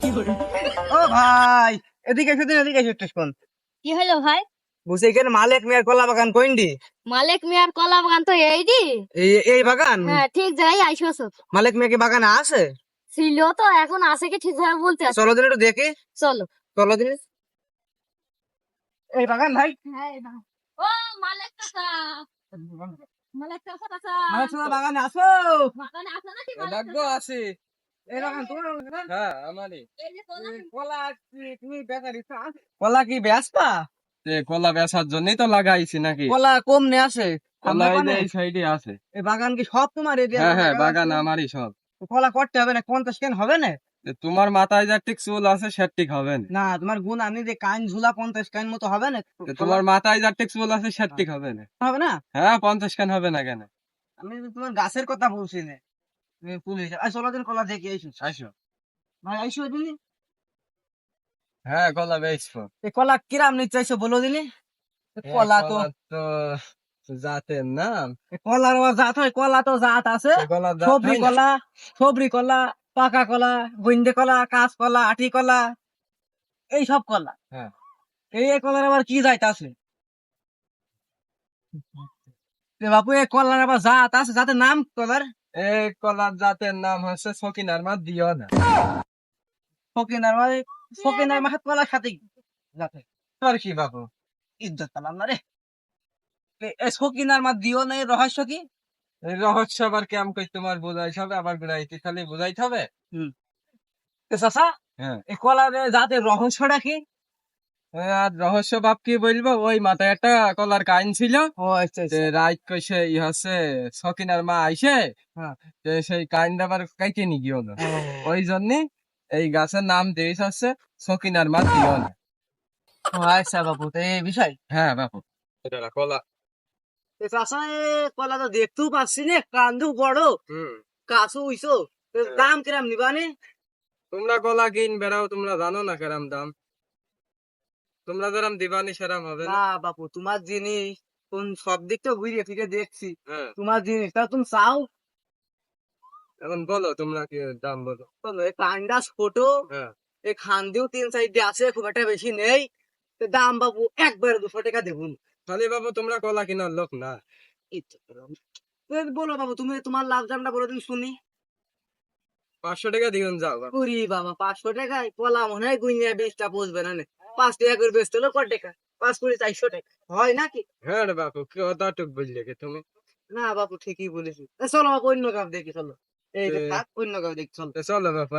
ও ভাই এদিকে এসে এদিকে এসে একটু শোন। কি হলো ভাই? বুঝে এখানে মালিক মেয়ের কলা বাগান কইন্ডি মালিক মিয়ার কলা বাগান তো এই দি। এই এই বাগান? হ্যাঁ ঠিক যাই আইসো মালিক মেয়ে কি বাগানে আছে? ছিল তো এখন আছে কি ঠিক ভাবে বলতে চলো দিন একটু দেখি। চলো। চলো দিন। এই বাগান ভাই। হ্যাঁ ও মালিক কাকা মালিক কাকা কাকা মালিক তোমার বাগানে আসো। বাগানে আছে নাকি ডাকবো আছে। এই হ্যাঁ আমারই। এই যে কলা কি তুমি কলা কি বেচপা তে কলা বেচার জন্যই তো লাগাইছি নাকি? কলা কম নে আছে কলা এই যে বাগানে? এই সাইডে আছে। এই বাগান কি সব তোমার হ্যাঁ হ্যাঁ বাগান আমারই সব। কলা করতে হবে না পঞ্চাশ কেন হবে না? তোমার মাথায় যা ঠিক চুল আছে সে ঠিক হবে না। না তোমার গুণ আমি যে কান ঝুলা পঞ্চাশ কান মতো হবে না? তোমার মাথায় যা ঠিক চুল আছে সে ঠিক হবে না। হবে না? হ্যাঁ পঞ্চাশ খান হবে না কেন? আমি তোমার গাছের কথা বলছি না। পুলিশ আর ষোলো কলা দেখে আইসো আসো ভাই আইসো দিন হ্যাঁ কলা বেচবো এই কলা কিরাম নিতে চাইছো বলো দিনি? কলা তো তো জাতের নাম। কলার জাত হয় কলা তো জাত আছে। এ কলার জাত সবরি কলা সবরি কলা পাকা কলা গইন্দে কলা কাঁচ কলা আটি কলা এই সব কলা। হ্যাঁ। এই এই কলার আবার কি জাত আছে? বাপু এই কলার আবার জাত আছে জাতের নাম কলার? এই কলার জাতের নাম হচ্ছে সকিনার মা দিও না। ফকিনার মানে ফকিনার মাহাত কলার সাথে জাতে আর কি বাবু ইজ্জত পেলাম না রে। সকিনার মা দিও না রহস্য কি? রহস্য আবার কেমন কই তোমার বোঝাইতে হবে আবার ঘুরাইতে খালি বোঝাইতে হবে? এ চাচা হ্যাঁ। এই কলার জাতের রহস্যটা কি? আর রহস্য বাপ কি বলব? ওই মাথায় একটা কলার কাইন ছিল। ও আচ্ছা যে রাইট কইছে ই হচ্ছে সকিনার মা আইসে হ্যাঁ। সেই কাইনটা আবার কাইতে নি গিয়ে হলো। ওই জন্য এই গাছের নাম দিয়েছে হচ্ছে সকিনার মা দিও না। আচ্ছা বাবু তো এই বিষয়? হ্যাঁ বাপু। এটা কলা। কলা তো দেখতেও পাচ্ছি না কান্দু বড়। হুম। কাছু হইছো। দাম কিরাম নিবানে তোমরা কলা কিন বেড়াও তোমরা জানো না কেরাম দাম। তোমরা যেরাম দিবানি সেরাম হবে না। বাপু তোমার জিনিস কোন সব দিক তো ঘুরিয়ে ফিরে দেখছি। হ্যাঁ। তোমার জিনিস তা তুমি চাও? এখন বলো তোমরা কি দাম বলো? চলো এই কান্ডা ছোট হ্যাঁ। এই খান দিও তিন সাইডে আছে খুব একটা বেশি নেই। তো দাম বাবু একবারে দুশো টাকা দেবুন। খালি বাবু তোমরা কলা কিনার লোক না। বলো বাবু তুমি তোমার লাভ দামটা বলে দিন শুনি। পাঁচশো টাকা দিন যাও বাবু। পাঁচশো টাকায় কলা মনে হয় গুইনিয়া বসবে না নে। পাঁচ টাকা করে বেচতে হলো কত টাকা? পাঁচ কুড়ি চারশো টাকা। হয় নাকি? হ্যাঁ রে বাপু কি অতটুক বললে কি তুমি? না বাপু ঠিকই বলেছি। এ চলো বাপু অন্য কাপ দেখি চলো। এই থাক অন্য কাপ দেখি চলো। চলো বাপু